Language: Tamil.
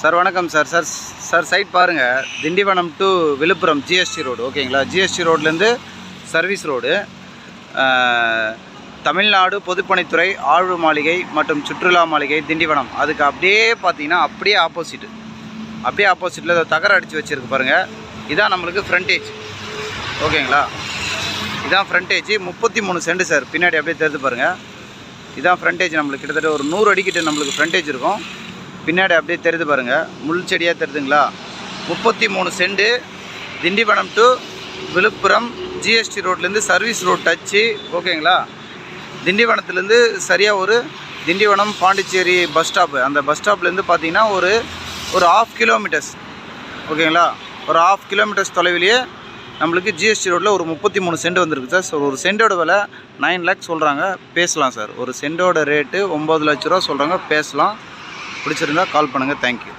சார் வணக்கம் சார். சார் சார் சைட் பாருங்கள் Tindivanam to Villupuram GST road ஓகேங்களா ஜிஎஸ்டி ரோட்லேருந்து சர்வீஸ் ரோடு தமிழ்நாடு பொதுப்பணித்துறை ஆழ்வு மாளிகை மற்றும் சுற்றுலா மாளிகை திண்டிவனம். அதுக்கு அப்படியே பார்த்தீங்கன்னா அப்படியே ஆப்போசிட்டு அப்படியே ஆப்போசிட்டில் ஏதோ தகர அடித்து வச்சுருக்கு பாருங்கள் இதான் நம்மளுக்கு ஃப்ரண்டேஜ் ஓகேங்களா இதான் ஃப்ரண்டேஜ் முப்பத்தி மூணு சென்ட் சார். பின்னாடி அப்படியே தெரிந்து பாருங்கள் இதான் ஃப்ரண்டேஜ் நம்மளுக்கு. கிட்டத்தட்ட ஒரு நூறு அடிக்கிட்ட நம்மளுக்கு ஃப்ரண்டேஜ் இருக்கும். பின்னாடி அப்படியே தெரியுது பாருங்கள் முள் செடியாக தெரியுதுங்களா முப்பத்தி மூணு cent Tindivanam to Villupuram GST ரோட்லேருந்து சர்வீஸ் ரோட் டச்சு ஓகேங்களா? திண்டிவனத்துலேருந்து சரியாக ஒரு திண்டிவனம் பாண்டிச்சேரி பஸ் ஸ்டாப்பு அந்த பஸ் ஸ்டாப்லேருந்து பார்த்தீங்கன்னா ஒரு ஒரு ஆஃப் கிலோமீட்டர்ஸ் ஓகேங்களா? ஒரு ஆஃப் கிலோமீட்டர்ஸ் தொலைவிலேயே நம்மளுக்கு ஜிஎஸ்டி ரோட்டில் ஒரு முப்பத்தி மூணு சென்ட் வந்திருக்கு சார். ஸோ ஒரு சென்டோட விலை நைன் லேக்ஸ் சொல்கிறாங்க பேசலாம் சார். ஒரு சென்டோட ரேட்டு ஒம்பது லட்ச ரூபா சொல்கிறாங்க பேசலாம். பிடிச்சிருந்தா கால் பண்ணுங்கள் தேங்க்யூ